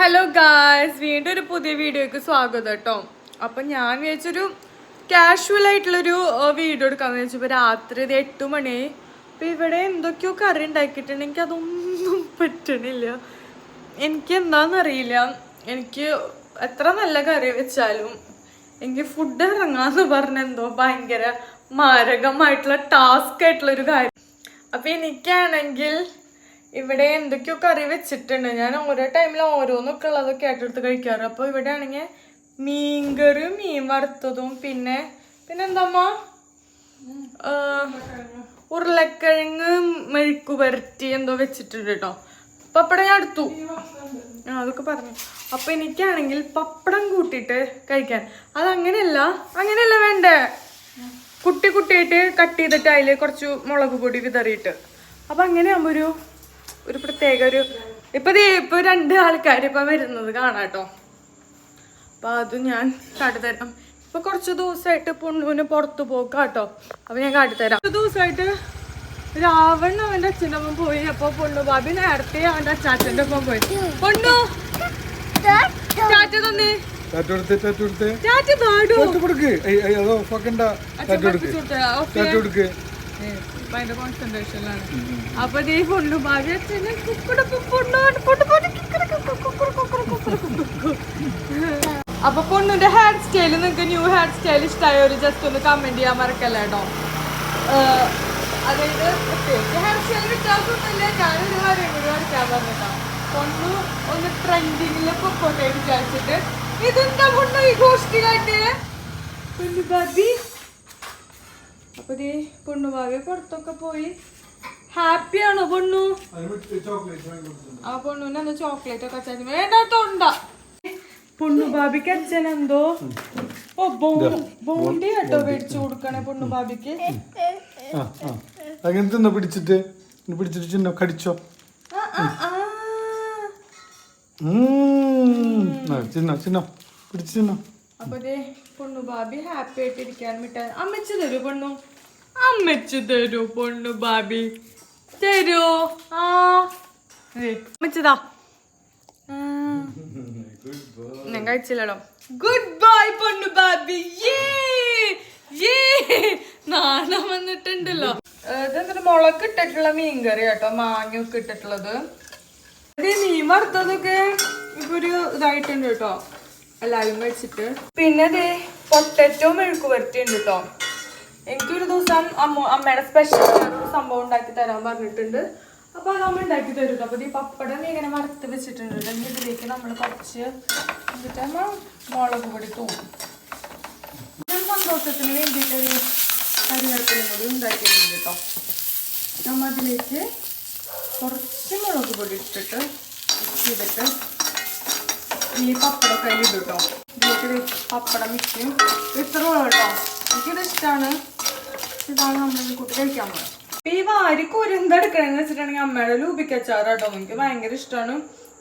Hello guys വീണ്ടും ഒരു പുതിയ വീഡിയോയ്ക്ക് സ്വാഗതം കേട്ടോ. അപ്പം ഞാൻ വിചാരിച്ചൊരു കാഷ്വൽ ആയിട്ടുള്ളൊരു വീഡിയോ എടുക്കാന്ന് വിചാരിച്ചപ്പോൾ രാത്രി ഇത് എട്ട് മണി. അപ്പം ഇവിടെ എന്തൊക്കെയോ കറി ഉണ്ടാക്കിയിട്ടുണ്ട്. എനിക്ക് അതൊന്നും പറ്റണില്ല. എനിക്ക് എന്താണെന്നറിയില്ല എനിക്ക് എത്ര നല്ല കറി വെച്ചാലും എനിക്ക് ഫുഡ് ഇറങ്ങാന്ന് പറഞ്ഞ എന്തോ ഭയങ്കര മാരകമായിട്ടുള്ള ടാസ്ക് ആയിട്ടുള്ളൊരു കാര്യം. അപ്പം എനിക്കാണെങ്കിൽ ഇവിടെ എന്തൊക്കെയോ കറി വെച്ചിട്ടുണ്ട്. ഞാൻ ഓരോ ടൈമിൽ ഓരോന്നൊക്കെ ഉള്ളതൊക്കെ ഏറ്റെടുത്ത് കഴിക്കാറ്. അപ്പോൾ ഇവിടെ ആണെങ്കിൽ മീൻ കറി മീൻ വറുത്തതും പിന്നെ പിന്നെന്താമ്മ? ഉരുളക്കിഴങ്ങ് മെഴുക്കു വരട്ടി എന്തോ വെച്ചിട്ടുണ്ട് കേട്ടോ പപ്പടം ഞാൻ എടുത്തു. ആ അതൊക്കെ പറഞ്ഞു. അപ്പൊ എനിക്കാണെങ്കിൽ പപ്പടം കൂട്ടിയിട്ട് കഴിക്കാൻ. അത് അങ്ങനെയല്ല വേണ്ടേ? കുട്ടി കുട്ടിയായിട്ട് കട്ട് ചെയ്തിട്ട് അതിൽ കുറച്ച് മുളക് പൊടി വിതറിയിട്ട്. അപ്പൊ അങ്ങനെയാകുമ്പോ ഒരു ഒരു പ്രത്യേക ഒരു ഇപ്പൊ ഇപ്പൊ രണ്ട് ആൾക്കാർ ഇപ്പൊ വരുന്നത് കാണാട്ടോ അപ്പൊ അത് ഞാൻ കാട്ടിത്തരാം. ഇപ്പൊ കുറച്ച് ദിവസമായിട്ട് പൊണ്ണുവിന് പുറത്തു പോക്കാട്ടോ അപ്പൊ ഞാൻ കാട്ടിത്തരാം. കുറച്ച് ദിവസമായിട്ട് രാവൺ അവന്റെ അച്ഛന്റെ ഒപ്പം പോയി. അപ്പൊ പൊണ്ണു ബാബി നേരത്തെ അവന്റെ അച്ചാച്ചന്റെ ഒപ്പം പോയി. പൊണ്ണു ചാറ്റ് തന്നേ. പാടൂ. കൊടുക്ക്. ഭയങ്കര കോൺസെൻട്രേഷനിലാണ് അപ്പൊ ഭാവി കുക്കുറ കുക്കു. അപ്പൊ പൊണ്ണുന്റെ ഹെയർ സ്റ്റൈൽ നിങ്ങൾക്ക് ന്യൂ ഹെയർ സ്റ്റൈൽ ഇഷ്ടമായ ഒരു ജസ്റ്റ് ഒന്ന് കമന്റ് ചെയ്യാൻ മറക്കല്ല കേട്ടോ അതായത് പ്രത്യേകിച്ച് ഹെയർ സ്റ്റൈൽ വ്യത്യാസമൊന്നുമില്ല. ഞാനൊരു കാര്യം കൂടി വരയ്ക്കാൻ പറഞ്ഞിട്ടോ പൊണ്ണു ഒന്ന് ട്രെൻഡിങ്ങിൽ പൊക്കോട്ടെ വിചാരിച്ചിട്ട്. ഇതെന്താ പൊണ്ണു ഈ ഗോഷ്ടിയിലായിട്ട് പൊണ്ണു ബാബി. അപ്പൊ ദേ പൊണ്ണുഭാവി പുറത്തൊക്കെ പോയി. ഹാപ്പിയാണോ പൊണ്ണു? ആ പൊണ്ണുവിന് എന്താ ചോക്ലേറ്റ് ഒക്കെ അച്ഛൻ വേണ്ട തൊണ്ട. പൊണ്ണുബാബിക്ക് അച്ഛൻ എന്തോ? ഓ ബോ- ബോണ്ടി കേട്ടോ മേടിച്ചു കൊടുക്കണേ പൊണ്ണുബാബിക്ക് അങ്ങനെ തിന്നോ പിടിച്ചിട്ട്? പിടിച്ചിട്ട് ചിന്ന കടിച്ചോ? ചിന്നോ ചിന്നോ പിടിച്ച് ചിന്നോ അപ്പൊ പൊണ്ണുബാബി ഹാപ്പി ആയിട്ട് ഇരിക്കാൻ മിട്ടാ അമ്മച്ചു തരൂ പൊണ്ണു. അമ്മച്ചു തരൂ പൊണ്ണു ബാബി തരൂ. ആ. അമ്മച്ചതാ. ഞാൻ കഴിച്ചില്ലടോ. ഗുഡ് ബൈ പൊണ്ണു ബാബി നാണം വന്നിട്ടുണ്ടല്ലോ. ഇതെന്തൊരു മുളക് ഇട്ടിട്ടുള്ള മീൻകറി കേട്ടോ മാങ്ങയൊക്കെ ഇട്ടിട്ടുള്ളത്. മീൻ വറുത്തതൊക്കെ ഇപ്പൊ ഒരു ഇതായിട്ടുണ്ട് കേട്ടോ. എല്ലാരും കഴിച്ചിട്ട് പിന്നെ അതെ പൊട്ടറ്റോ മെഴുക്ക് വരട്ടിയുണ്ട് കേട്ടോ. എനിക്കൊരു ദിവസം അമ്മ അമ്മയുടെ സ്പെഷ്യൽ സംഭവം ഉണ്ടാക്കി തരാൻ പറഞ്ഞിട്ടുണ്ട്. അപ്പൊ അത് അമ്മ ഉണ്ടാക്കി തരും ട്ടോ. അപ്പൊ ഈ പപ്പടം ഇങ്ങനെ വറുത്ത് വെച്ചിട്ടുണ്ട് ട്ടോ. ഇതിലേക്ക് നമ്മൾ കുറച്ച് എന്നിട്ട് അമ്മ മുളക് പൊടി തൂക്കും ഞാൻ സന്തോഷത്തിന് വേണ്ടിയിട്ട് ഒരു കരിവേപ്പിലും കൂടി ഉണ്ടാക്കിയിട്ടുണ്ട് കേട്ടോ. നമ്മൾ അതിലേക്ക് കുറച്ച് മുളക് പൊടി ഇട്ടിട്ട് മിക്സ് ചെയ്തിട്ട് ഈ പപ്പടമൊക്കെ ഇടും കേട്ടോ. ഇതിലേക്ക് പപ്പടം മിക്സ് ഇത്ര കേട്ടോ. എനിക്കിത് ഇഷ്ടമാണ് ഇതാണ് നമ്മൾ കൂട്ടി കഴിക്കാൻ പോകുന്നത് ഈ വാരിക്കൂരി എന്താ വെച്ചിട്ടുണ്ടെങ്കിൽ അമ്മയുടെ ലൂബിക്ക് കേട്ടോ എനിക്ക് ഭയങ്കര ഇഷ്ടമാണ്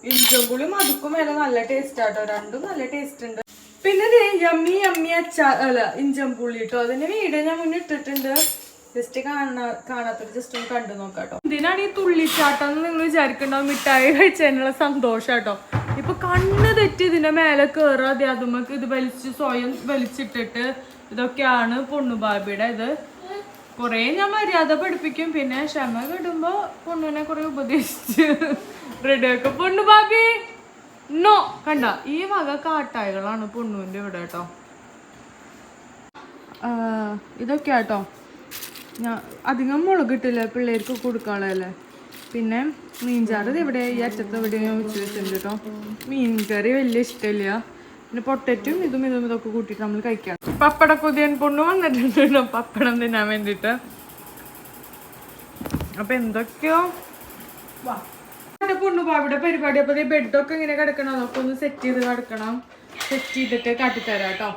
ഇഞ്ചമ്പുളിയും അതുക്കും മേലെ നല്ല ടേസ്റ്റ് ആട്ടോ. രണ്ടും നല്ല ടേസ്റ്റ് ഉണ്ട്. പിന്നെ ദേ യമ്മി യമ്മി അച്ചാർ അല്ല ഇഞ്ചമ്പുള്ളി കേട്ടോ അതിന്റെ വീഡിയോ ഞാൻ മുന്നേ ഇട്ടിട്ടുണ്ട്. ജസ്റ്റ് കാണാ കാണാത്തൊരു ജസ്റ്റ് ഒന്ന് കണ്ടു നോക്കാട്ടോ. ഇതിനാണ് ഈ തുള്ളിച്ചാട്ടം എന്ന് നിങ്ങൾ വിചാരിക്കണ്ടാവും? മിഠായി കഴിച്ചതിനുള്ള സന്തോഷം കേട്ടോ ഇപ്പൊ കണ്ണ് തെറ്റി ഇതിന്റെ മേലെ കേറാതെ അതുമ്മക്ക് ഇത് വലിച്ച് സ്വയം വലിച്ചിട്ടിട്ട് ഇതൊക്കെയാണ് പൊണ്ണുബാബിയുടെ ഇത്. കൊറേ ഞാൻ മര്യാദ പഠിപ്പിക്കും. പിന്നെ ക്ഷമ കിടുമ്പോ പൊണ്ണുനെ കുറെ ഉപദേശിച്ച് റെഡിയാക്കും പൊണ്ണു ബാബി നോ. കണ്ട ഈ വക കാട്ടായകളാണ് പൊണ്ണുവിന്റെ ഇവിടെ കേട്ടോ ഇതൊക്കെ കേട്ടോ ഞാൻ അധികം മുളക് ഇട്ടില്ല പിള്ളേർക്ക് കൊടുക്കാളല്ലേ? പിന്നെ മീൻചാറ് ഇവിടെ ഈ അറ്റത്ത് ഞാൻ വെച്ച് വെച്ചിട്ടുണ്ട് കേട്ടോ മീൻ കറി വലിയ ഇഷ്ടമില്ല പിന്നെ പൊട്ടറ്റും ഇതും ഇതും ഇതൊക്കെ കൂട്ടിയിട്ട് നമ്മൾ കഴിക്കാം പപ്പട കൊതിയൻ പൊണ്ണു വന്നിട്ടുണ്ട് പപ്പടം തിന്നാൻ വേണ്ടിയിട്ട് അപ്പൊ എന്തൊക്കെയോ? എന്റെ പൊണ്ണു ഇവിടെ പരിപാടി. അപ്പൊ ബെഡൊക്കെ ഇങ്ങനെ കിടക്കണം. അതൊക്കെ ഒന്ന് സെറ്റ് ചെയ്ത് കിടക്കണം. സെറ്റ് ചെയ്തിട്ട് കാട്ടിത്തരാം കേട്ടോ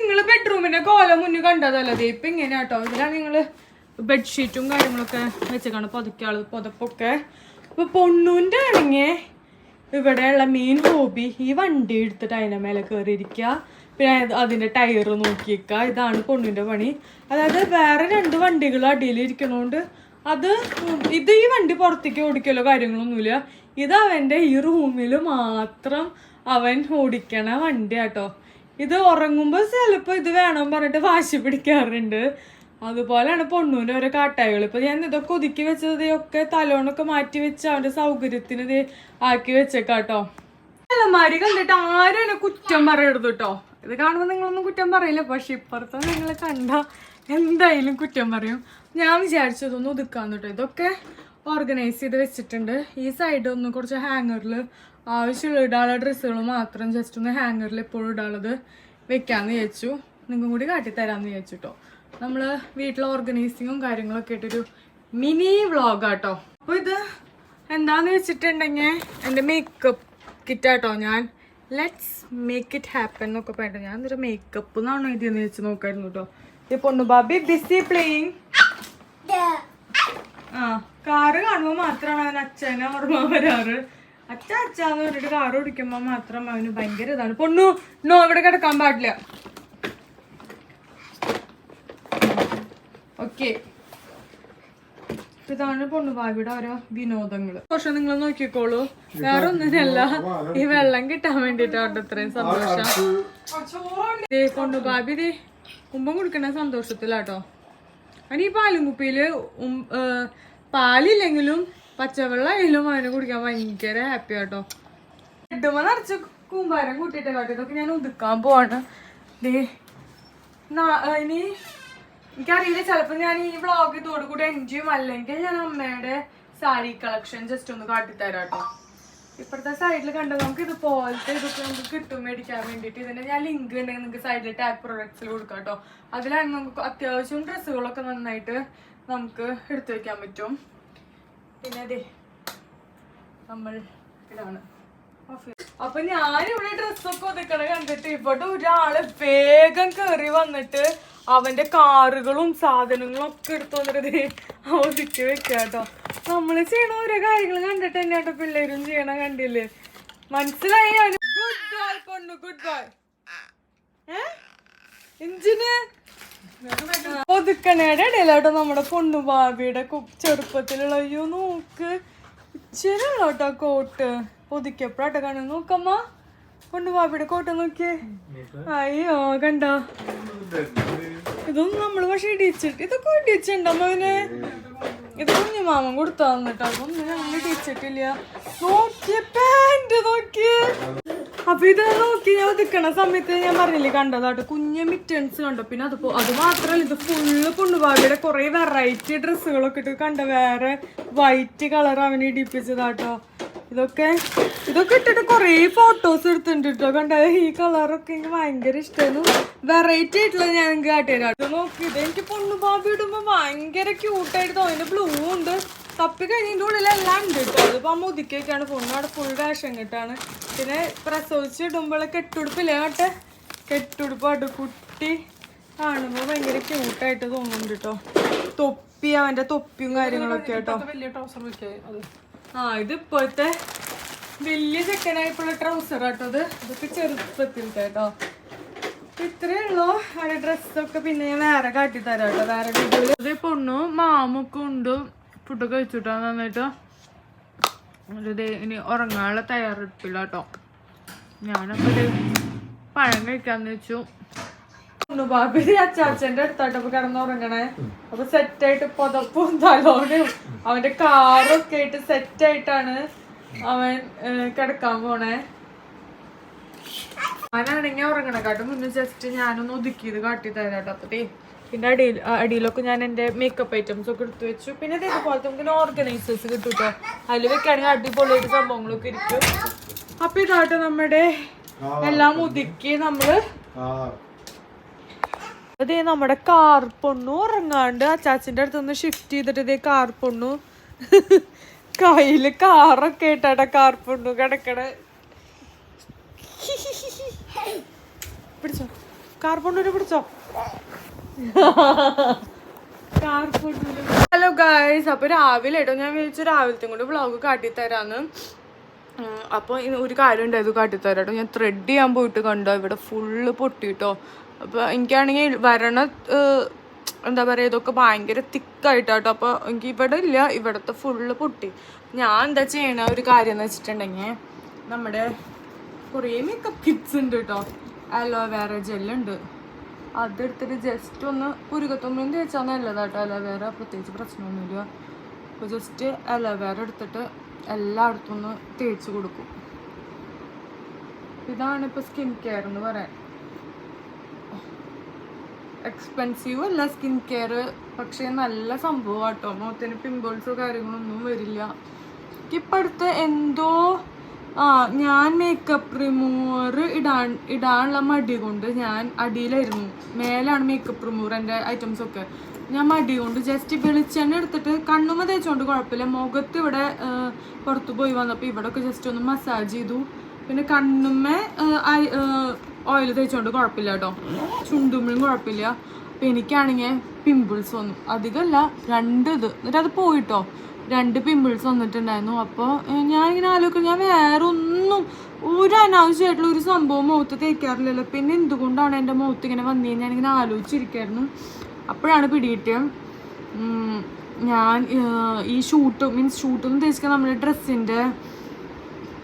നിങ്ങൾ ബെഡ്റൂമിന്റെ കോല മുന്നിൽ കണ്ടതല്ലേ? ഇപ്പൊ ഇങ്ങനെ കേട്ടോ ഇതിലാണ് നിങ്ങൾ ബെഡ്ഷീറ്റും കാര്യങ്ങളൊക്കെ വെച്ചേക്കാണ്. പുതക്കാൾ പുതപ്പൊക്കെ. അപ്പൊ പൊണ്ണൂന്റെ ആണെങ്കിൽ ഇവിടെയുള്ള മെയിൻ ഹോബി ഈ വണ്ടി എടുത്തിട്ട് അതിന്റെ മേലെ കയറിയിരിക്കുക പിന്നെ അതിന്റെ ടയർ നോക്കിയേക്കുക. ഇതാണ് പൊണ്ണിന്റെ പണി. അതായത് വേറെ രണ്ട് വണ്ടികൾ അടിയിലിരിക്കണോണ്ട് അത് ഇത് ഈ വണ്ടി പുറത്തേക്ക് ഓടിക്കലോ കാര്യങ്ങളൊന്നുമില്ല. ഇത് അവന്റെ ഈ റൂമിൽ മാത്രം അവൻ ഓടിക്കണ വണ്ടി കേട്ടോ ഇത് ഉറങ്ങുമ്പോൾ ചിലപ്പോൾ ഇത് വേണം പറഞ്ഞിട്ട് വാശി പിടിക്കാറുണ്ട്. അതുപോലെയാണ് പൊണ്ണൂന്റെ ഓരോ കാട്ടായകൾ ഇപ്പൊ ഞാൻ ഇതൊക്കെ ഒതുക്കി വെച്ചത്? ഒക്കെ തലോണൊക്കെ മാറ്റി വെച്ച് അവന്റെ സൗകര്യത്തിന് ഇത് ആക്കി വെച്ചേക്കാട്ടോ. അലമാരി കണ്ടിട്ട് ആരും എന്നെ കുറ്റം പറയരുത് കേട്ടോ ഇത് കാണുമ്പോൾ നിങ്ങളൊന്നും കുറ്റം പറയില്ല. പക്ഷെ ഇപ്പുറത്തെ നിങ്ങൾ കണ്ട എന്തായാലും കുറ്റം പറയും. ഞാൻ വിചാരിച്ചതൊന്നും ഒതുക്കാന്ന് കേട്ടോ ഇതൊക്കെ ഓർഗനൈസ് ചെയ്ത് വെച്ചിട്ടുണ്ട്. ഈ സൈഡ് ഒന്ന് കുറച്ച് ഹാങ്ങറിൽ ആവശ്യമുള്ള ഇടാനുള്ള ഡ്രസ്സുകൾ മാത്രം ജസ്റ്റ് ഒന്ന് ഹാങ്ങറിൽ എപ്പോഴും ഇടാനുള്ളത് വെക്കാമെന്ന് വിചാരിച്ചു. നിങ്ങൾക്കും കൂടി കാട്ടിത്തരാമെന്ന് വിചാരിച്ചു കേട്ടോ നമ്മൾ വീട്ടിലെ ഓർഗനൈസിങ്ങും കാര്യങ്ങളൊക്കെ ആയിട്ടൊരു മിനി വ്ളോഗാട്ടോ അപ്പോൾ ഇത് എന്താന്ന് വെച്ചിട്ടുണ്ടെങ്കിൽ എന്റെ മേക്കപ്പ് കിറ്റാട്ടോ ഞാൻ. ലെറ്റ്സ് മേക്ക് ഇറ്റ് ഹാപ്പൻ എന്നൊക്കെ പറഞ്ഞിട്ട് ഞാൻ ഒരു മേക്കപ്പ് എന്നാണ് എഴുതിയെന്ന് വെച്ച് നോക്കായിരുന്നു കേട്ടോ പൊണ്ണു ബാബി ബിസി പ്ലേയിങ് ആ കാറ് കാണുമ്പോൾ മാത്രമാണ് അവൻ അച്ഛനെ ഓർമ്മ വരാറ്. അച്ഛ എന്ന് പറഞ്ഞിട്ട് കാറ് ഓടിക്കുമ്പോൾ മാത്രം അവന് ഭയങ്കര ഇതാണ്. പൊണ്ണു നോ ഇവിടെ കിടക്കാൻ പാടില്ല. ഓക്കെ. ഇതാണ് പൊണ്ണുപാവിയുടെ ഓരോ വിനോദങ്ങൾ. പക്ഷെ നിങ്ങൾ നോക്കിക്കോളൂ. വേറെ ഒന്നിനല്ല ഈ വെള്ളം കിട്ടാൻ വേണ്ടിട്ടാണ് ഇത്രയും സന്തോഷം. ദേ പൊണ്ണുപാബി ദേ കുമ്പം കുടിക്കണ സന്തോഷത്തിലാട്ടോ. അവന് ഈ പാലും കുപ്പിയിൽ ഉം- പച്ചവെള്ളം ആയാലും അവന് കുടിക്കാൻ ഭയങ്കര ഹാപ്പി ആട്ടോ. ഇടുമ്പ നിറച്ച് കൂമ്പാരം കൂട്ടിയിട്ട് കാട്ടോ. ഇതൊക്കെ ഞാൻ ഒതുക്കാൻ പോവാണ്. ദേ ഇനി എനിക്കറിയില്ല ചിലപ്പോൾ ഞാൻ ഈ വ്ളോഗ് ഇതോട് കൂടെ എൻജിയും അല്ലെങ്കിൽ ഞാൻ അമ്മയുടെ സാരി കളക്ഷൻ ജസ്റ്റ് ഒന്ന് കാട്ടിത്തരാം കേട്ടോ ഇപ്പഴത്തെ സൈഡിൽ കണ്ട നമുക്ക് ഇതുപോലത്തെ ഇതൊക്കെ നമുക്ക് കിട്ടും മേടിക്കാൻ വേണ്ടിയിട്ട്. ഇതിന്റെ ഞാൻ ലിങ്ക് ഉണ്ടെങ്കിൽ നിങ്ങൾക്ക് സൈഡിൽ ടാഗ് പ്രൊഡക്ട്സിൽ കൊടുക്കാം കേട്ടോ അതിലാണ് നമുക്ക് അത്യാവശ്യം ഡ്രസ്സുകളൊക്കെ നന്നായിട്ട് നമുക്ക് എടുത്തു വെക്കാൻ പറ്റും. പിന്നെ അതെ നമ്മൾ ഇതാണ്. അപ്പൊ ഞാനിവിടെ ഡ്രസ്സൊക്കെ ഒതുക്കണ കണ്ടിട്ട് ഇവിടെ ഒരാൾ വേഗം കയറി വന്നിട്ട് അവന്റെ കാറുകളും സാധനങ്ങളും ഒക്കെ എടുത്തു വന്നിട്ട് ഒതുക്കി വെക്കുക കേട്ടോ നമ്മൾ ചെയ്യണ ഓരോ കാര്യങ്ങൾ കണ്ടിട്ട് തന്നെ കേട്ടോ പിള്ളേരും ചെയ്യണ കണ്ടില്ലേ? മനസ്സിലായി അവന്? ഗുഡ് ബോയ് പൊണ്ണു ഗുഡ് ബോയ് എഞ്ചിന്? ഒതുക്കണയുടെ ഇടയിലോട്ടോ നമ്മുടെ പൊണ്ണു ഭാവിയുടെ ചെറുപ്പത്തിലുള്ള അയ്യോ നോക്ക്. കേട്ടോ. കോട്ട് ഒതുക്കിയപ്പോഴാട്ടോ കാണും നോക്കമ്മ. പൊണ്ണു ഭാവിയുടെ കോട്ട് നോക്കിയേ. അയ്യോ കണ്ടോ? ഇതൊന്നും നമ്മൾ പക്ഷെ ഇടിച്ചിട്ട് ഇതൊക്കെ ഇടിച്ചിട്ടുണ്ടമ്മ അവന് ഇത് കുഞ്ഞു മാമൻ കൊടുത്തു തന്നിട്ടോ. അതൊന്നും ഞങ്ങൾ ഇടിച്ചിട്ടില്ല. നോക്കിയ പാന്റ് നോക്കിയേ. അപ്പൊ ഇത് നോക്കി ഞാൻ ഒതുക്കണ സമയത്ത് ഞാൻ പറഞ്ഞില്ലേ കണ്ടതാട്ടോ കുഞ്ഞ മിറ്റൻസ് കണ്ടോ? പിന്നെ അത് അത് മാത്രല്ല ഇത് ഫുള്ള് പൊണ്ണുപാടിയുടെ കുറെ വെറൈറ്റി ഡ്രസ്സുകളൊക്കെ ഇട്ട് കണ്ട? വേറെ വൈറ്റ് കളർ അവന് ഇടിപ്പിച്ചതാട്ടോ. ഇതൊക്കെ ഇതൊക്കെ ഇട്ടിട്ട് കുറേ ഫോട്ടോസ് എടുത്തിട്ടുണ്ട് കേട്ടോ കണ്ട ഈ കളറൊക്കെ എനിക്ക് ഭയങ്കര ഇഷ്ടമായിരുന്നു വെറൈറ്റി ആയിട്ടുള്ള ഞാൻ എനിക്ക് കാട്ടിയതാ ഇത് നോക്കി ഇത് എനിക്ക് പൊണ്ണു ബാബി ഇടുമ്പോ ഭയങ്കര ക്യൂട്ടായിട്ട് തോന്നി. ബ്ലൂ ഉണ്ട്. തപ്പി കഴിഞ്ഞതിന്റെ ഉള്ളിൽ എല്ലാം ഉണ്ട് കേട്ടോ അതിപ്പോ അമ്മ ഒതുക്കിയൊക്കെയാണ് പൊണ്ണു അവിടെ ഫുൾ വേഷം കിട്ടാണ് പിന്നെ പ്രസവിച്ച് ഇടുമ്പോൾ കെട്ടുടുപ്പില്ലേ? കേട്ടെ കെട്ടുടുപ്പാട്ട് കുട്ടി കാണുമ്പോൾ ഭയങ്കര ക്യൂട്ടായിട്ട് തോന്നുന്നുണ്ട് കേട്ടോ തൊപ്പി അവന്റെ തൊപ്പിയും കാര്യങ്ങളൊക്കെ കേട്ടോ വലിയ ട്രൗസർ വെക്കുക ആ ഇത് ഇപ്പോഴത്തെ വലിയ ചെക്കനായിട്ടുള്ള ട്രൗസർ ആട്ടോ ഇത്. ഇതൊക്കെ ചെറുപ്പത്തിലത്തെ കേട്ടോ ഇത്രേ ഉള്ളൂ. അവരുടെ ഡ്രസ്സൊക്കെ പിന്നെ ഞാൻ വേറെ കാട്ടിത്തരാം കേട്ടോ വേറെ വീഡിയോയിൽ ഇത് പൊണ്ണു മാമൊക്കെ ഉണ്ട്. ഫുഡൊക്കെ കഴിച്ചിട്ടോ? നന്നായിട്ട്? ഇത് ഇനി ഉറങ്ങാനുള്ള തയ്യാറെടുപ്പില്ല കേട്ടോ ഞാനപ്പോ ഇത് പഴം കഴിക്കാന്ന് വെച്ചു. പൊണ്ണു ബാബി അച്ചാച്ചന്റെ അടുത്തായിട്ടപ്പോ കിടന്നുറങ്ങണേ അപ്പൊ സെറ്റായിട്ട് പുതപ്പും തലോണയും അവന്റെ കാറൊക്കെ ആയിട്ട് സെറ്റ് ആയിട്ടാണ് അവൻ കിടക്കാൻ പോണേ. ഞാനാണെങ്കിൽ ഉറങ്ങണക്കാട്ടും മുന്നേ ജസ്റ്റ് ഞാനൊന്ന് ഒതുക്കിയത് കാട്ടി തരാം കേട്ടോ. അപ്പൊ ദേ പിന്നെ അടിയിൽ അടിയിലൊക്കെ ഞാൻ എന്റെ മേക്കപ്പ് ഐറ്റംസ് ഒക്കെ എടുത്തു വെച്ചു. പിന്നെ ഇതേപോലത്തെ ഇതുപോലത്തെ നമുക്ക് ഓർഗനൈസേഴ്സ് കിട്ടും കേട്ടോ. അതിൽ വെക്കുകയാണെങ്കിൽ അടിപൊളിയായിട്ട് സംഭവങ്ങളൊക്കെ ഇരിക്കും. അപ്പൊ ഇതാട്ടോ നമ്മുടെ എല്ലാം ഒതുക്കി നമ്മൾ അതേ നമ്മുടെ കാർ പൊണ്ണു ഉറങ്ങാണ്ട് അടുത്ത് നിന്ന് ഷിഫ്റ്റ് ചെയ്തിട്ട് ഇതേ കാർ പൊണ്ണു. കയ്യിൽ കാറൊക്കെ ഇട്ടാട്ട കാർ പൊണ്ണു കിടക്കണ. പിടിച്ചോ? കാർ പൊണ്ണൂര് പിടിച്ചോ? ഹലോ ഗായ്സ് അപ്പൊ രാവിലെ കേട്ടോ ഞാൻ വിളിച്ചു രാവിലത്തെ കൊണ്ട് വ്ളോഗ് കാട്ടിത്തരാന്ന്. തരാന്ന് അപ്പൊ ഒരു കാര്യം ഉണ്ടായത് കാട്ടിത്തരാട്ടോ. ഞാൻ ത്രെഡ് ചെയ്യാൻ പോയിട്ട് കണ്ടോ ഇവിടെ ഫുള്ള് പൊട്ടിട്ടോ. അപ്പൊ എനിക്കാണെങ്കിൽ വരണ എന്താ പറയുക ഇതൊക്കെ ഭയങ്കര തിക്കായിട്ടാട്ടോ. അപ്പോൾ എനിക്ക് ഇവിടെ ഇല്ല ഇവിടുത്തെ ഫുള്ള് പൊട്ടി. ഞാൻ എന്താ ചെയ്യണ ഒരു കാര്യം എന്ന് വെച്ചിട്ടുണ്ടെങ്കിൽ നമ്മുടെ കുറേ മേക്കപ്പ് കിറ്റ്സ് ഉണ്ട് കേട്ടോ അലോവേറ ജെല്ലുണ്ട് അതെടുത്തിട്ട് ജസ്റ്റ് ഒന്ന് പുരുകത്തൊന്നും തേച്ചാൽ നല്ലതാട്ടോ. അലോവേറ പ്രത്യേകിച്ച് പ്രശ്നമൊന്നുമില്ല. അപ്പോൾ ജസ്റ്റ് അലോവേറ എടുത്തിട്ട് എല്ലായിടത്തും ഒന്ന് തേച്ച് കൊടുക്കും. ഇതാണ് ഇപ്പോൾ സ്കിൻ കെയർ എന്ന് പറയാൻ. എക്സ്പെൻസീവ് അല്ല സ്കിൻ കെയർ പക്ഷേ നല്ല സംഭവം കേട്ടോ മുഖത്തിന് പിമ്പിൾസോ കാര്യങ്ങളൊന്നും വരില്ല. ഇപ്പം അടുത്ത് എന്തോ ആ ഞാൻ മേക്കപ്പ് റിമൂവർ ഇടാൻ ഇടാനുള്ള മടി കൊണ്ട് ഞാൻ അടിയിലായിരുന്നു. മേലാണ് മേക്കപ്പ് റിമൂവർ എന്റെ ഐറ്റംസൊക്കെ ഞാൻ മടി കൊണ്ട് ജസ്റ്റ് വെളിച്ചെണ്ണ എടുത്തിട്ട് കണ്ണുമ തേച്ചുകൊണ്ട് കുഴപ്പമില്ല മുഖത്ത് ഇവിടെ പുറത്ത് പോയി വന്നപ്പോൾ ഇവിടെയൊക്കെ ജസ്റ്റ് ഒന്ന് മസാജ് ചെയ്തു. പിന്നെ കണ്ണുമ്മ ഓയിൽ തേച്ചുകൊണ്ട് കുഴപ്പമില്ല കേട്ടോ. ചുണ്ടുമ്പിളും കുഴപ്പമില്ല. അപ്പം എനിക്കാണെങ്കിൽ പിമ്പിൾസ് വന്നു. അധികമല്ല രണ്ട് ഇത് എന്നിട്ട് അത് പോയിട്ടോ. രണ്ട് പിമ്പിൾസ് വന്നിട്ടുണ്ടായിരുന്നു. അപ്പോൾ ഞാനിങ്ങനെ ആലോചിക്കും ഞാൻ വേറെ ഒന്നും ഒരു അനാവശ്യമായിട്ടുള്ള ഒരു സംഭവം മുഖത്ത് തേക്കാറില്ലല്ലോ. പിന്നെ എന്തുകൊണ്ടാണ് എന്റെ മുഖത്ത് ഇങ്ങനെ വന്നു ഞാനിങ്ങനെ ആലോചിച്ചിരിക്കായിരുന്നു. അപ്പോഴാണ് പിടിയിട്ട് ഞാൻ ഈ ഷൂട്ട് മീൻസ് ഷൂട്ടൊന്നും തേച്ചിക്കാൻ നമ്മുടെ ഡ്രസ്സിന്റെ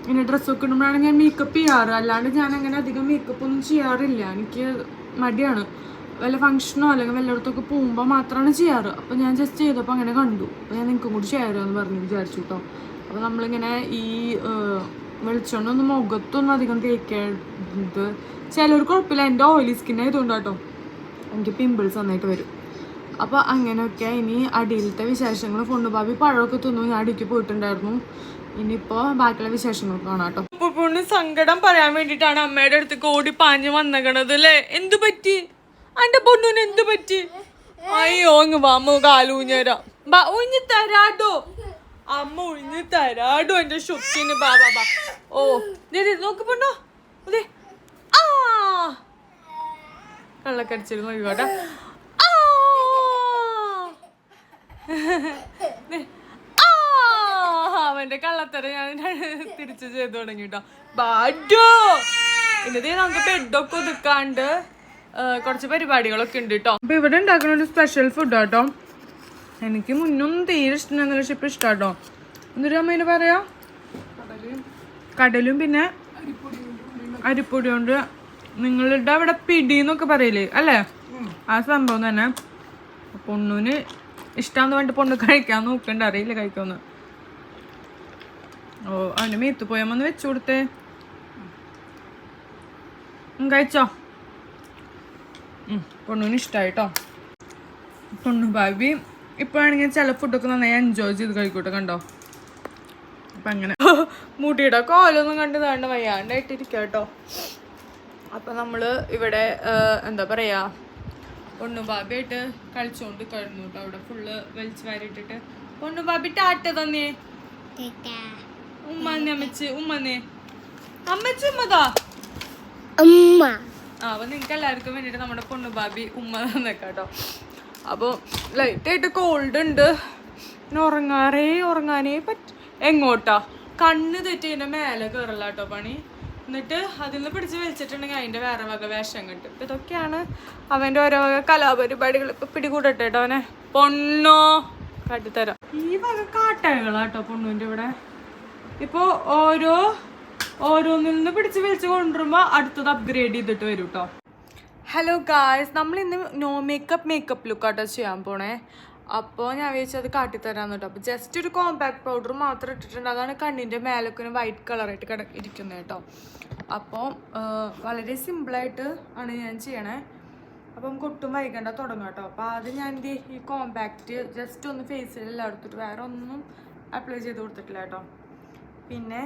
ഇങ്ങനെ ഡ്രസ്സൊക്കെ ഇടുമ്പോഴാണ് ഞാൻ മേക്കപ്പ് ചെയ്യാറ്. അല്ലാണ്ട് ഞാൻ അങ്ങനെ അധികം മേക്കപ്പ് ഒന്നും ചെയ്യാറില്ല. എനിക്ക് മടിയാണ്. വല്ല ഫംഗ്ഷനോ അല്ലെങ്കിൽ വല്ലയിടത്തൊക്കെ പോകുമ്പോൾ മാത്രമാണ് ചെയ്യാറ്. അപ്പോൾ ഞാൻ ജസ്റ്റ് ചെയ്തപ്പോൾ അങ്ങനെ കണ്ടു. അപ്പോൾ ഞാൻ നിങ്ങൾക്കും കൂടി ഷെയർ ചെയ്യാമെന്ന് പറഞ്ഞു വിചാരിച്ചു കേട്ടോ അപ്പോൾ നമ്മളിങ്ങനെ ഈ വെളിച്ചെണ്ണ ഒന്നും മുഖത്തൊന്നും അധികം തേക്കേണ്ടത് ചിലർക്ക് കുഴപ്പമില്ല. എന്റെ ഓയിലി സ്കിൻ ആയതുകൊണ്ട് കേട്ടോ എനിക്ക് പിമ്പിൾസ് നന്നായിട്ട് വരും. അപ്പോൾ അങ്ങനെയൊക്കെ ഇനി അടിയിലത്തെ വിശേഷങ്ങൾ ഫുണ്ട് ബാബി പഴമൊക്കെ തിന്നു. ഞാൻ അടിക്ക് പോയിട്ടുണ്ടായിരുന്നു. ഇനിയിപ്പോൾ ബാക്കിയുള്ള വിശേഷങ്ങൾ കാണാം കേട്ടോ. ഉപ്പുപൂണ് സങ്കടം പറയാൻ വേണ്ടിട്ടാണ് അമ്മയുടെ അടുത്തേക്ക് ഓടി പാഞ്ഞു വന്നേക്കണത് അല്ലേ? എന്തു പറ്റി? അന്റെ പൊണ്ണൂന് എന്തു പറ്റി? അയ്യോ അങ്ങ് വാ അമ്മ കാലൂഞ്ഞരാ ബാ ഉഞ്ഞ് തരാടോ. അമ്മ ഉഴിഞ്ഞ് തരാടോ എന്റെ ഷുക്കിന്. ബാ ബാ ബാ. ഓ നോക്ക് പൊണ്ണോ അതെ ആ. കള്ളക്കടിച്ചിരുന്നു ദേ, ആ. അവന്റെ കള്ളത്തര ഞാൻ തിരിച്ചു ചെയ്തു തുടങ്ങി കേട്ടോ ബാഡോ ഇന്നത്തെ നമുക്ക് ബെഡൊക്കെ ഒതുക്കാണ്ട് കുറച്ച് പരിപാടികളൊക്കെ ഉണ്ട് കേട്ടോ അപ്പൊ ഇവിടെ ഉണ്ടാക്കുന്ന ഒരു സ്പെഷ്യൽ ഫുഡ് കേട്ടോ എനിക്ക് മുന്നൊന്നും തീരെ ഇഷ്ടം പക്ഷെ ഇപ്പൊ ഇഷ്ടം കേട്ടോ എന്നിട്ട് അമ്മേനെ പറയാ? കടലും പിന്നെ അരിപ്പൊടി കൊണ്ട് നിങ്ങളുടെ അവിടെ പിടി എന്നൊക്കെ പറയില്ലേ അല്ലേ? ആ സംഭവം തന്നെ. പൊണ്ണൂന് ഇഷ്ടമെന്ന് പറഞ്ഞിട്ട് പൊണ്ണ് കഴിക്കാൻ നോക്കണ്ട അറിയില്ല കഴിക്കുമെന്ന്. ഓ അവന് മേത്ത് പോയമ്മന്ന് വെച്ചു കൊടുത്തേ. കഴിച്ചോ? പൊണ്ണുവിന് ഇഷ്ടമായിട്ടോ പൊണ്ണു ഭാവി ഇപ്പോഴാണെങ്കിൽ ചില ഫുഡൊക്കെ നന്നായി എൻജോയ് ചെയ്ത് കഴിക്കൂട്ടെ കണ്ടോ? അപ്പം അങ്ങനെ. മുടിയുടെ കോലൊന്നും കണ്ട് വേണ്ട വയ്യാണ്ടായിട്ടിരിക്കുക കേട്ടോ അപ്പം നമ്മൾ ഇവിടെ എന്താ പറയാ പൊണ്ണു ബാബിയായിട്ട് കളിച്ചുകൊണ്ട് കഴിഞ്ഞു കേട്ടോ അവിടെ ഫുള്ള് വലിച്ചു വാരിട്ടിട്ട് പൊണ്ണു ബാബി ടാറ്റ തന്നേ. ഉമ്മന്നെ അമ്മച്ച് ഉമ്മന്നെ അമ്മച്ച് ഉമ്മതാ. അമ്മ ആ അപ്പൊ നിങ്ങൾക്ക് എല്ലാവർക്കും വേണ്ടിയിട്ട് നമ്മുടെ പൊണ്ണു ബാബി ഉമ്മ തന്നേക്കാട്ടോ അപ്പോൾ ലൈറ്റായിട്ട് കോൾഡ് ഉണ്ട്. ഉറങ്ങാറേ ഉറങ്ങാനേ പറ്റ എങ്ങോട്ടാ? കണ്ണ് തെറ്റി അതിന്റെ മേലെ കയറല്ല കേട്ടോ പണി. എന്നിട്ട് അതിൽ നിന്ന് പിടിച്ച് വലിച്ചിട്ടുണ്ടെങ്കിൽ അതിന്റെ വേറെ വക വേഷം കിട്ടും. ഇപ്പൊ ഇതൊക്കെയാണ് അവന്റെ ഓരോ വക കലാപരിപാടികൾ. ഇപ്പൊ പിടികൂടട്ടെ കേട്ടോ അവനെ. പൊണ്ണോ കാട്ടിത്തരാം. ഈ വക കാട്ടകളാട്ടോ പൊണ്ണുവിന്റെ ഇവിടെ. ഇപ്പൊ ഓരോ ഓരോന്നിൽ നിന്ന് പിടിച്ച് വലിച്ച് കൊണ്ടുവരുമ്പോ അടുത്തത് അപ്ഗ്രേഡ് ചെയ്തിട്ട് വരും കേട്ടോ ഹലോ ഗായ്സ് നമ്മൾ ഇന്ന് നോ മേക്കപ്പ് മേക്കപ്പ് ലുക്ക് ലുക്കാട്ടോ ചെയ്യാൻ പോണേ. അപ്പോൾ ഞാൻ വിചാരിച്ചത് കാട്ടിത്തരാന്ന് കേട്ടോ. അപ്പോൾ ജസ്റ്റ് ഒരു കോമ്പാക്ട് പൗഡർ മാത്രം ഇട്ടിട്ടുണ്ട്. അതാണ് കണ്ണിന്റെ മേലൊക്കെ വൈറ്റ് കളറായിട്ട് കിട ഇരിക്കുന്നത് കേട്ടോ അപ്പോൾ വളരെ സിമ്പിളായിട്ട് ആണ് ഞാൻ ചെയ്യണേ. അപ്പം നമുക്ക് വൈകണ്ട തുടങ്ങാം കേട്ടോ അപ്പോൾ അത് ഞാൻ എന്ത് ഈ കോമ്പാക്റ്റ് ജസ്റ്റ് ഒന്ന് ഫേസിൽ എല്ലാം എടുത്തിട്ട് വേറെ ഒന്നും അപ്ലൈ ചെയ്ത് കൊടുത്തിട്ടില്ല കേട്ടോ പിന്നെ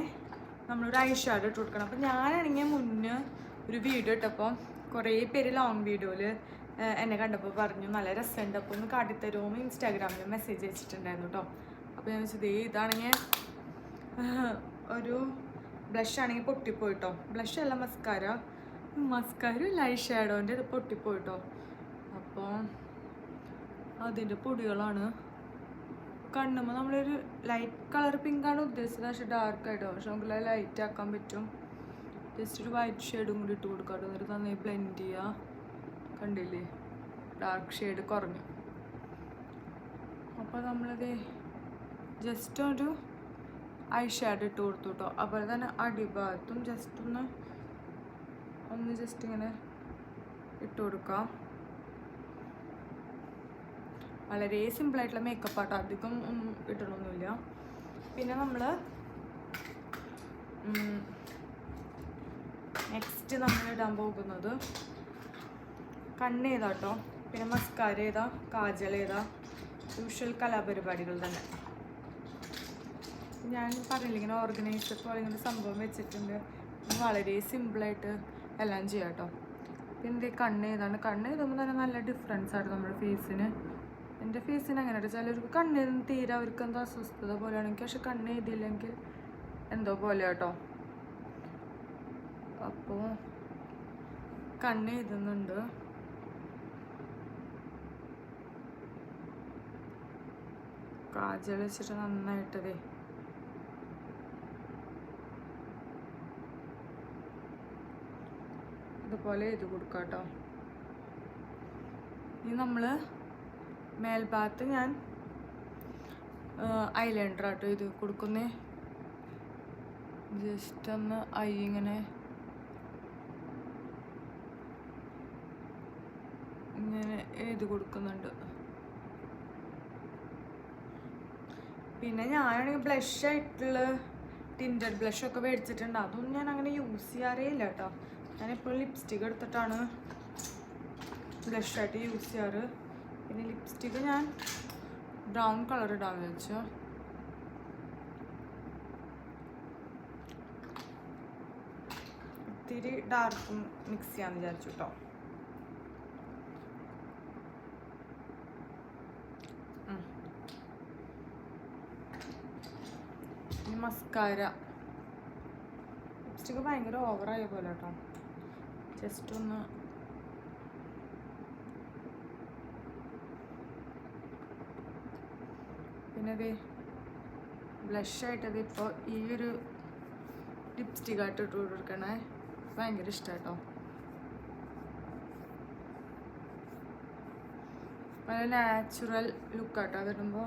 നമ്മളൊരു ഐ ഷാഡോ ഇട്ട് കൊടുക്കണം. അപ്പം ഞാനാണെങ്കിൽ മുന്നേ ഒരു വീഡിയോ ഇട്ടപ്പോൾ കുറേ പേര് ലോങ് വീഡിയോയിൽ എന്നെ കണ്ടപ്പോൾ പറഞ്ഞു നല്ല രസമുണ്ട്. അപ്പോൾ ഒന്ന് കാട്ടിത്തരുമോ? ഇൻസ്റ്റാഗ്രാമിൽ മെസ്സേജ് അയച്ചിട്ടുണ്ടായിരുന്നു കേട്ടോ അപ്പോൾ ഞാൻ വെച്ചത് ഇതാണെങ്കിൽ ഒരു ബ്ലഷ് ആണെങ്കിൽ പൊട്ടിപ്പോയിട്ടോ ബ്ലഷ് അല്ല മസ്കാര മസ്കാര ഐ ഷാഡോന്റെ ഇത് പൊട്ടിപ്പോയിട്ടോ അപ്പോൾ അതിന്റെ പൊടികളാണ് കണ്ണുമ്പോൾ നമ്മളൊരു ലൈറ്റ് കളർ പിങ്കാണ് ഉദ്ദേശിച്ചത്. പക്ഷെ ഡാർക്ക് ആയിട്ടോ പക്ഷെ നമുക്ക് ലൈറ്റ് ആക്കാൻ പറ്റും. ജസ്റ്റ് ഒരു വൈറ്റ് ഷെയ്ഡും കൂടി ഇട്ട് കൊടുക്കാം എന്നിട്ട് നന്നായി ബ്ലെൻഡ് ചെയ്യുക കണ്ടില്ലേ? ഡാർക്ക് ഷെയ്ഡ് കുറഞ്ഞു. അപ്പോൾ നമ്മളത് ജസ്റ്റ് ഒരു ഐ ഷാഡ് ഇട്ട് കൊടുത്തു കേട്ടോ. അതുപോലെ തന്നെ അടിഭാഗത്തും ജസ്റ്റ് ഒന്ന് ഒന്ന് ജസ്റ്റ് ഇങ്ങനെ ഇട്ട് കൊടുക്കാം. വളരെ സിമ്പിളായിട്ടുള്ള മേക്കപ്പ് ആട്ടോ അധികം ഇട്ടണമൊന്നുമില്ല പിന്നെ നമ്മൾ നെക്സ്റ്റ് നമ്മൾ ഇടാൻ പോകുന്നത് കണ്ണേതാട്ടോ പിന്നെ മസ്കാര ഏതാ? കാജൽ ഏതാ? യൂഷ്വൽ കലാപരിപാടികൾ തന്നെ. ഞാൻ പറഞ്ഞില്ല ഇങ്ങനെ ഓർഗനൈസർ പോലെ ഇങ്ങനെ സംഭവം വെച്ചിട്ടുണ്ട്. വളരെ സിമ്പിളായിട്ട് എല്ലാം ചെയ്യാം കേട്ടോ പിന്നെ കണ്ണ് ഏതാണ്? കണ്ണ് എഴുതുമ്പോൾ തന്നെ നല്ല ഡിഫറൻസ് ആണ് നമ്മുടെ ഫേസിന് എന്റെ ഫേസിന് അങ്ങനെ ചിലർക്ക് കണ്ണെഴുതുന്ന തീരെ അവർക്ക് എന്തോ അസ്വസ്ഥത പോലെയാണെങ്കിൽ പക്ഷെ കണ്ണ് എഴുതിയില്ലെങ്കിൽ എന്തോ പോലെ കേട്ടോ അപ്പോൾ കണ്ണ് എഴുതുന്നുണ്ട്. കാജൽ വെച്ചിട്ട് നന്നായിട്ടതേ. ഇതുപോലെ എഴുതി കൊടുക്കാം കേട്ടോ ഇനി നമ്മൾ മേൽഭാഗത്ത് ഞാൻ ഐലൈനർ ആട്ടോ ഇത് കൊടുക്കുന്നേ. ജസ്റ്റ് ഒന്ന് ഐ ഇങ്ങനെ ഇങ്ങനെ എഴുതി കൊടുക്കുന്നുണ്ട്. പിന്നെ ഞാനാണെങ്കിൽ ബ്ലഷ് ആയിട്ടുള്ള ടിന്റഡ് ബ്ലഷ് ഒക്കെ മേടിച്ചിട്ടുണ്ട്. അതൊന്നും ഞാൻ അങ്ങനെ യൂസ് ചെയ്യാറേ ഇല്ല കേട്ടോ ഞാനിപ്പോൾ ലിപ്സ്റ്റിക് എടുത്തിട്ടാണ് ബ്ലഷ് ആയിട്ട് യൂസ് ചെയ്യാറ്. പിന്നെ ലിപ്സ്റ്റിക് ഞാൻ ബ്രൗൺ കളർ ഇടാൻ വെച്ചു ഇത്തിരി ഡാർക്കും മിക്സ് ചെയ്യാന്ന് വിചാരിച്ചു കേട്ടോ മസ്കാര ലിപ്സ്റ്റിക് ഭയങ്കര ഓവറായ പോലെ കേട്ടോ ജസ്റ്റ് ഒന്ന് പിന്നെ ഇത് ബ്ലഷായിട്ടത് ഇപ്പോൾ ഈ ഒരു ലിപ്സ്റ്റിക് ആയിട്ട് ഇട്ട് കൊടുക്കണേ. ഭയങ്കര ഇഷ്ടമാട്ടോ നല്ല നാച്ചുറൽ ലുക്കാട്ടോ അതിടുമ്പോൾ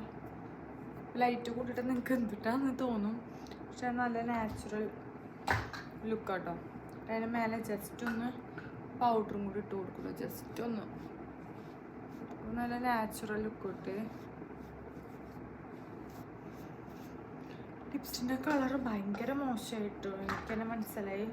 ലൈറ്റ് കൂട്ടിയിട്ട് നിങ്ങൾക്ക് എന്തിട്ടാന്ന് തോന്നും. പക്ഷെ നല്ല നാച്ചുറൽ ലുക്കാട്ടോ അതിന് മേലെ ജസ്റ്റ് ഒന്ന് പൗഡറും കൂടി ഇട്ട് കൊടുക്കുള്ളൂ ജസ്റ്റ് ഒന്ന്. നല്ല നാച്ചുറൽ ലുക്ക് കിട്ടേ ലിപ്സ്റ്റിന്റെ കളർ ഭയങ്കര മോശമായിട്ടു എനിക്ക് തന്നെ മനസ്സിലായി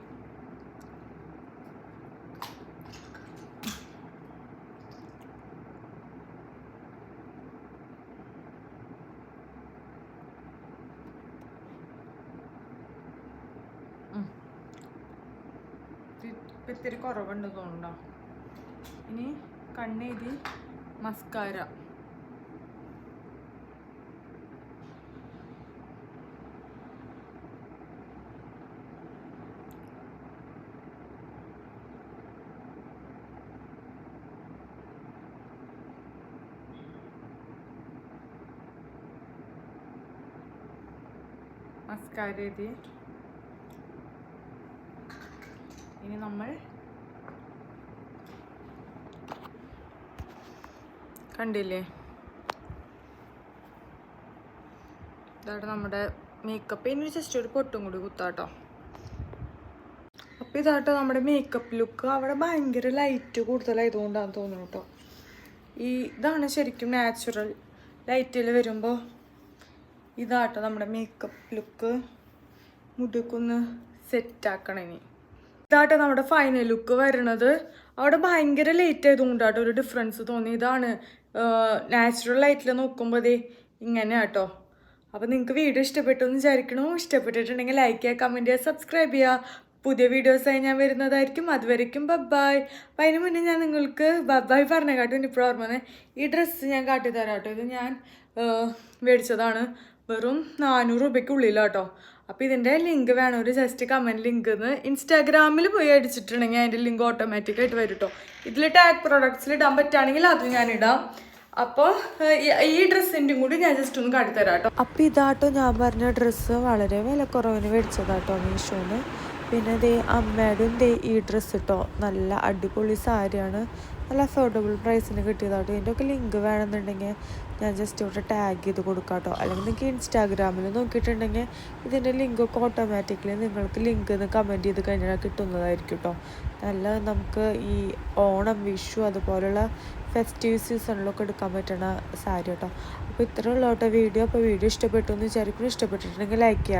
ഇപ്പൊ ഇത്തിരി കുറവുണ്ട് തോന്നുന്നുണ്ടോ? ഇനി കണ്ണെഴുതി മസ്കാര. മസ്കാര എഴുതി ഇനി നമ്മൾ കണ്ടില്ലേ? ഇതാണ് നമ്മുടെ മേക്കപ്പ് ഇനി ജസ്റ്റ് ഒരു പൊട്ടും കൂടി കുത്താട്ടോ. അപ്പോൾ ഇതാട്ടോ നമ്മുടെ മേക്കപ്പ് ലുക്ക് അവിടെ ഭയങ്കര ലൈറ്റ് കൂടുതലായതുകൊണ്ടാണ് തോന്നുന്നു കേട്ടോ. ഈ ഇതാണ് ശരിക്കും നാച്ചുറൽ ലൈറ്റിൽ വരുമ്പോൾ ഇതാട്ടോ നമ്മുടെ മേക്കപ്പ് ലുക്ക് മുടുക്കൊന്ന് സെറ്റാക്കണം ഇനി. ഇതാട്ടോ നമ്മുടെ ഫൈനൽ ലുക്ക് വരണത്. അവിടെ ഭയങ്കര ലേറ്റ് ആയതുകൊണ്ടാട്ടോ ഒരു ഡിഫറൻസ് തോന്നി. ഇതാണ് നാച്ചുറൽ ലൈറ്റിൽ നോക്കുമ്പോൾ ദേ ഇങ്ങനെ ആട്ടോ അപ്പോൾ നിങ്ങൾക്ക് വീഡിയോ ഇഷ്ടപ്പെട്ടു എന്ന് വിചാരിക്കണു? ഇഷ്ടപ്പെട്ടിട്ടുണ്ടെങ്കിൽ ലൈക്ക് ചെയ്യുക കമന്റ് ചെയ്യുക സബ്സ്ക്രൈബ് ചെയ്യുക. പുതിയ വീഡിയോസായി ഞാൻ വരുന്നതായിരിക്കും. അതുവരയ്ക്കും ബബ്ബായ് അപ്പം അതിന് മുന്നേ ഞാൻ നിങ്ങൾക്ക് ബബ്ബായ് പറഞ്ഞ കാട്ടും ഇപ്പോൾ ഓർമ്മ ഈ ഡ്രസ്സ് ഞാൻ കാട്ടി തരാം കേട്ടോ ഇത് ഞാൻ മേടിച്ചതാണ്. വെറും നാനൂറ് രൂപയ്ക്കുള്ളിലാട്ടോ അപ്പോൾ ഇതിന്റെ ലിങ്ക് വേണം. ഒരു ജസ്റ്റ് കമന്റ് ലിങ്ക് എന്ന് ഇൻസ്റ്റാഗ്രാമിൽ പോയി അടിച്ചിട്ടുണ്ടെങ്കിൽ അതിന്റെ ലിങ്ക് ഓട്ടോമാറ്റിക്കായിട്ട് വരും കേട്ടോ ഇതിൽ ടാഗ് പ്രോഡക്ട്സിൽ ഇടാൻ പറ്റുകയാണെങ്കിൽ അത് ഞാൻ ഇടാം. അപ്പോൾ ഈ ഡ്രസ്സിന്റെ കൂടി ഞാൻ ജസ്റ്റ് ഒന്ന് കാട്ടിത്തരാം കേട്ടോ അപ്പോൾ ഇതാട്ടോ ഞാൻ പറഞ്ഞ ഡ്രസ്സ് വളരെ വില വിലക്കുറവിന് മേടിച്ചതാട്ടോ മീഷോന്ന്. പിന്നെ ദേ അമ്മയുടെയും ദേ ഈ ഡ്രസ്സ് കേട്ടോ നല്ല അടിപൊളി സാരിയാണ്. നല്ല അഫോർഡബിൾ പ്രൈസിന് കിട്ടിയതാട്ടോ. ഇതിന്റെ ഒക്കെ ലിങ്ക് വേണമെന്നുണ്ടെങ്കിൽ ഞാൻ ജസ്റ്റ് ഇവിടെ ടാഗ് ചെയ്ത് കൊടുക്കാം കേട്ടോ അല്ലെങ്കിൽ നിങ്ങൾക്ക് ഇൻസ്റ്റാഗ്രാമിൽ നോക്കിയിട്ടുണ്ടെങ്കിൽ ഇതിന്റെ ലിങ്കൊക്കെ ഓട്ടോമാറ്റിക്കലി നിങ്ങൾക്ക് ലിങ്ക് എന്ന് കമന്റ് ചെയ്ത് കഴിഞ്ഞാൽ കിട്ടുന്നതായിരിക്കും കേട്ടോ നല്ല നമുക്ക് ഈ ഓണം വിഷു അതുപോലുള്ള ഫെസ്റ്റീവ് സീസണിലൊക്കെ എടുക്കാൻ പറ്റുന്ന സാരി കേട്ടോ അപ്പോൾ ഇത്രയുള്ള കേട്ടോ വീഡിയോ. അപ്പോൾ വീഡിയോ ഇഷ്ടപ്പെട്ടു എന്ന് വിചാരിക്കുന്നു. ഇഷ്ടപ്പെട്ടിട്ടുണ്ടെങ്കിൽ ലൈക്ക് ചെയ്യാം